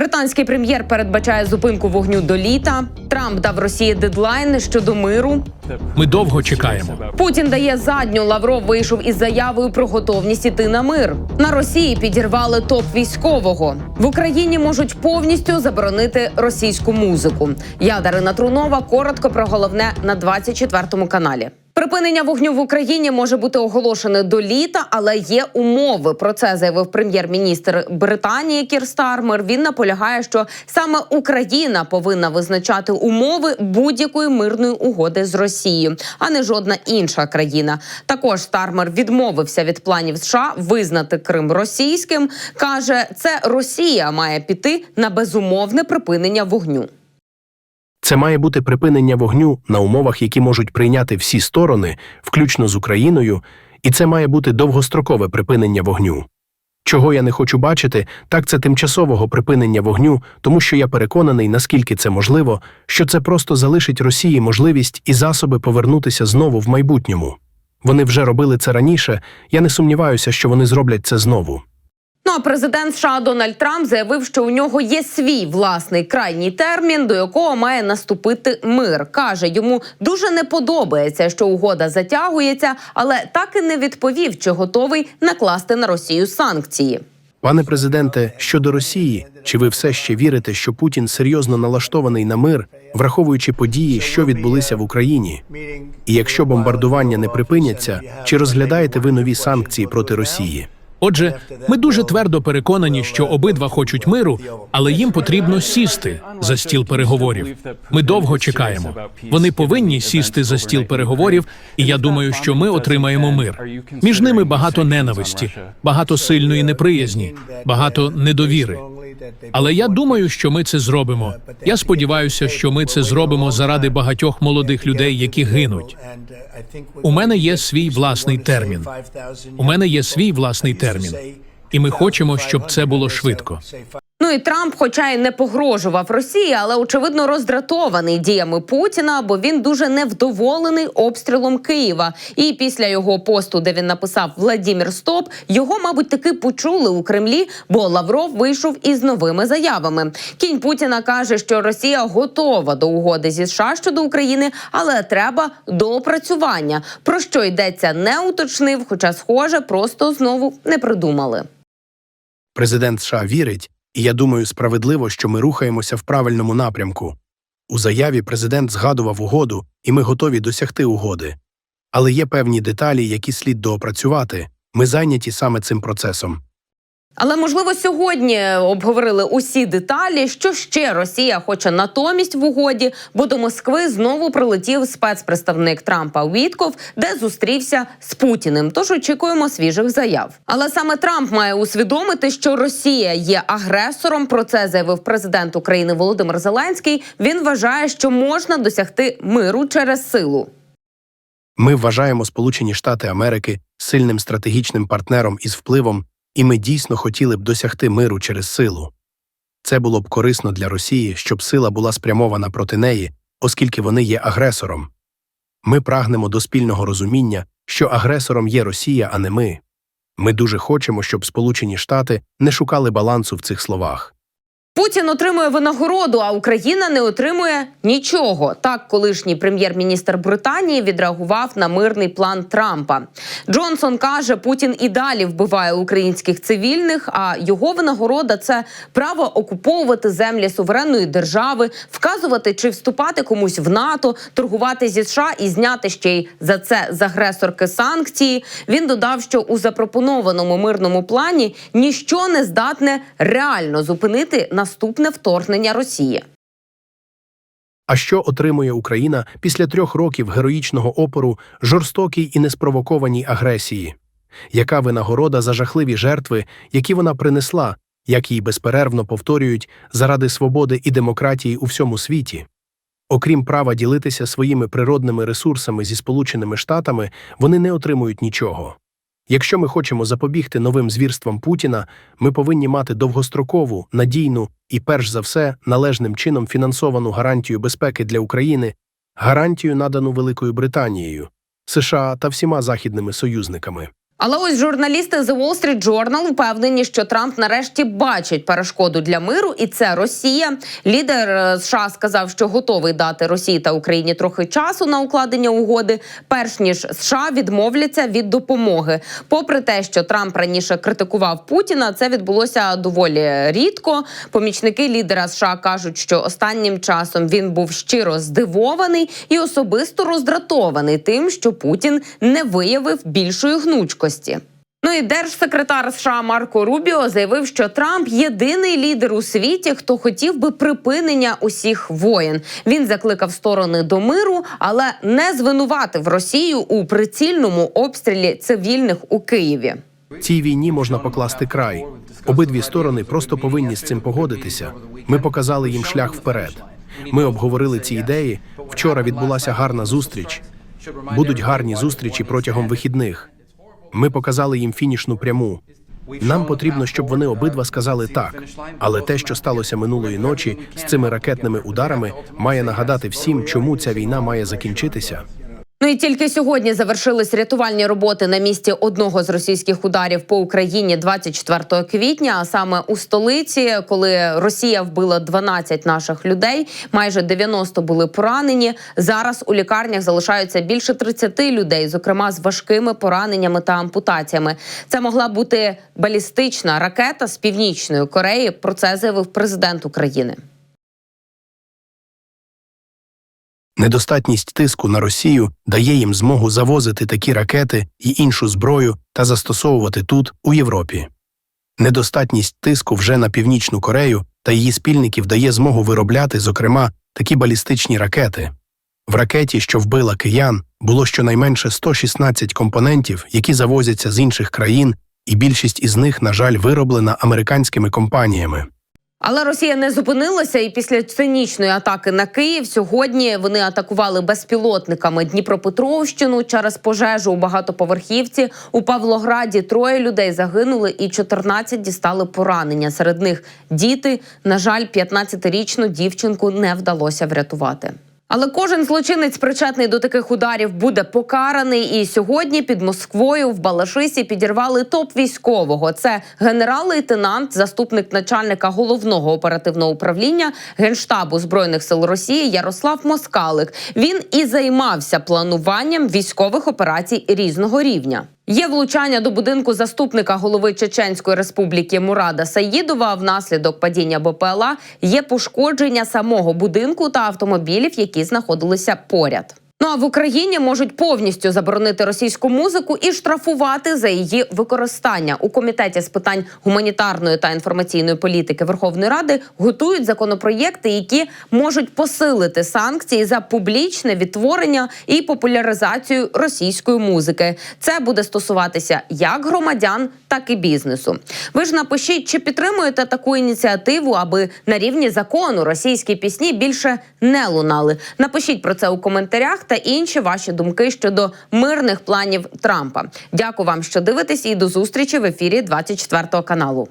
Британський прем'єр передбачає зупинку вогню до літа. Трамп дав Росії дедлайн щодо миру. Ми довго чекаємо. Путін дає задню. Лавров вийшов із заявою про готовність іти на мир. На Росії підірвали топ військового. В Україні можуть повністю заборонити російську музику. Я Дарина Трунова. Коротко про головне на 24 каналі. Припинення вогню в Україні може бути оголошене до літа, але є умови. Про це заявив прем'єр-міністр Британії Кір Стармер. Він наполягає, що саме Україна повинна визначати умови будь-якої мирної угоди з Росією, а не жодна інша країна. Також Стармер відмовився від планів США визнати Крим російським. каже, це Росія має піти на безумовне припинення вогню. Це має бути припинення вогню на умовах, які можуть прийняти всі сторони, включно з Україною, і це має бути довгострокове припинення вогню. Чого я не хочу бачити, так це тимчасового припинення вогню, тому що я переконаний, наскільки це можливо, що це просто залишить Росії можливість і засоби повернутися знову в майбутньому. Вони вже робили це раніше, я не сумніваюся, що вони зроблять це знову. Ну а президент США Дональд Трамп заявив, що у нього є свій власний крайній термін, до якого має наступити мир. каже, йому дуже не подобається, що угода затягується, але так і не відповів, чи готовий накласти на Росію санкції. Пане президенте, щодо Росії, чи ви все ще вірите, що Путін серйозно налаштований на мир, враховуючи події, що відбулися в Україні? І якщо бомбардування не припиняться, чи розглядаєте ви нові санкції проти Росії? Отже, ми дуже твердо переконані, що обидва хочуть миру, але їм потрібно сісти за стіл переговорів. Ми довго чекаємо. Вони повинні сісти за стіл переговорів, і я думаю, що ми отримаємо мир. Між ними багато ненависті, багато сильної неприязні, багато недовіри. Але я думаю, що ми це зробимо. Я сподіваюся, що ми це зробимо заради багатьох молодих людей, які гинуть. У мене є свій власний термін. У мене є свій власний термін, і ми хочемо, щоб це було швидко. Ну і Трамп, хоча й не погрожував Росії, але очевидно роздратований діями Путіна, бо він дуже невдоволений обстрілом Києва. І після його посту, де він написав Владімір Стоп, його, мабуть, таки почули у Кремлі, бо Лавров вийшов із новими заявами. Кінь Путіна каже, що Росія готова до угоди зі США щодо України, але треба доопрацювання. Про що йдеться, не уточнив, хоча, схоже, просто знову не придумали. Президент США вірить, і я думаю, справедливо, що ми рухаємося в правильному напрямку. У заяві президент згадував угоду, і ми готові досягти угоди. Але є певні деталі, які слід доопрацювати. Ми зайняті саме цим процесом. Але можливо сьогодні обговорили усі деталі, що ще Росія хоче натомість в угоді, бо до Москви знову прилетів спецпредставник Трампа Вітков, де зустрівся з Путіним. Тож очікуємо свіжих заяв. Але саме Трамп має усвідомити, що Росія є агресором. Про це заявив президент України Володимир Зеленський. Він вважає, що можна досягти миру через силу. Ми вважаємо Сполучені Штати Америки сильним стратегічним партнером із впливом, і ми дійсно хотіли б досягти миру через силу. Це було б корисно для Росії, щоб сила була спрямована проти неї, оскільки вони є агресором. Ми прагнемо до спільного розуміння, що агресором є Росія, а не ми. Ми дуже хочемо, щоб Сполучені Штати не шукали балансу в цих словах. Путін отримує винагороду, а Україна не отримує нічого. Так, колишній прем'єр-міністр Британії відреагував на мирний план Трампа. Джонсон каже, Путін і далі вбиває українських цивільних. А його винагорода це право окуповувати землі суверенної держави, вказувати чи вступати комусь в НАТО, торгувати зі США і зняти ще й за це з агресорки санкції. Він додав, що у запропонованому мирному плані ніщо не здатне реально зупинити наступне вторгнення Росії. А що отримує Україна після трьох років героїчного опору жорстокій і неспровокованій агресії? Яка винагорода за жахливі жертви, які вона принесла, як її безперервно повторюють заради свободи і демократії у всьому світі? Окрім права ділитися своїми природними ресурсами зі Сполученими Штатами, вони не отримують нічого. Якщо ми хочемо запобігти новим звірствам Путіна, ми повинні мати довгострокову, надійну і, перш за все, належним чином фінансовану гарантію безпеки для України, гарантію, надану Великою Британією, США та всіма західними союзниками. Але ось журналісти The Wall Street Journal впевнені, що Трамп нарешті бачить перешкоду для миру, і це Росія. Лідер е, США сказав, що готовий дати Росії та Україні трохи часу на укладення угоди, перш ніж США відмовляться від допомоги. Попри те, що Трамп раніше критикував Путіна, це відбулося доволі рідко. Помічники лідера США кажуть, що останнім часом він був щиро здивований і особисто роздратований тим, що Путін не виявив більшої гнучкості. Ну і держсекретар США Марко Рубіо заявив, що Трамп єдиний лідер у світі, хто хотів би припинення усіх воєн. Він закликав сторони до миру, але не звинуватив Росію у прицільному обстрілі цивільних у Києві. Цій війні можна покласти край. Обидві сторони просто повинні з цим погодитися. Ми показали їм шлях вперед. Ми обговорили ці ідеї. Вчора відбулася гарна зустріч. Будуть гарні зустрічі протягом вихідних. Ми показали їм фінішну пряму. Нам потрібно, щоб вони обидва сказали так. Але те, що сталося минулої ночі з цими ракетними ударами, має нагадати всім, чому ця війна має закінчитися. Ну і тільки сьогодні завершились рятувальні роботи на місці одного з російських ударів по Україні 24 квітня. А саме у столиці, коли Росія вбила 12 наших людей, майже 90 були поранені. Зараз у лікарнях залишаються більше 30 людей, зокрема з важкими пораненнями та ампутаціями. Це могла бути балістична ракета з північної Кореї. Про це заявив президент України. Недостатність тиску на Росію дає їм змогу завозити такі ракети і іншу зброю та застосовувати тут, у Європі. Недостатність тиску вже на Північну Корею та її спільників дає змогу виробляти, зокрема, такі балістичні ракети. В ракеті, що вбила киян, було щонайменше 116 компонентів, які завозяться з інших країн, і більшість із них, на жаль, вироблена американськими компаніями. Але Росія не зупинилася, і після цинічної атаки на Київ сьогодні вони атакували безпілотниками Дніпропетровщину через пожежу у багатоповерхівці. У Павлограді троє людей загинули, і 14 дістали поранення. Серед них діти. На жаль, 15-річну дівчинку не вдалося врятувати. Але кожен злочинець, причетний до таких ударів, буде покараний. І сьогодні під Москвою в Балашисі підірвали топ військового. Це генерал-лейтенант, заступник начальника головного оперативного управління генштабу збройних сил Росії Ярослав Москалик. Він і займався плануванням військових операцій різного рівня. Є влучання до будинку заступника голови Чеченської республіки Мурада Саїдова. Внаслідок падіння БПЛА є пошкодження самого будинку та автомобілів, які знаходилися поряд. Ну а в Україні можуть повністю заборонити російську музику і штрафувати за її використання. У комітеті з питань гуманітарної та інформаційної політики Верховної Ради готують законопроєкти, які можуть посилити санкції за публічне відтворення і популяризацію російської музики. Це буде стосуватися як громадян, так і бізнесу. Ви ж напишіть, чи підтримуєте таку ініціативу, аби на рівні закону російські пісні більше не лунали. Напишіть про це у коментарях та інші ваші думки щодо мирних планів Трампа. Дякую вам, що дивитесь, і до зустрічі в ефірі 24 каналу.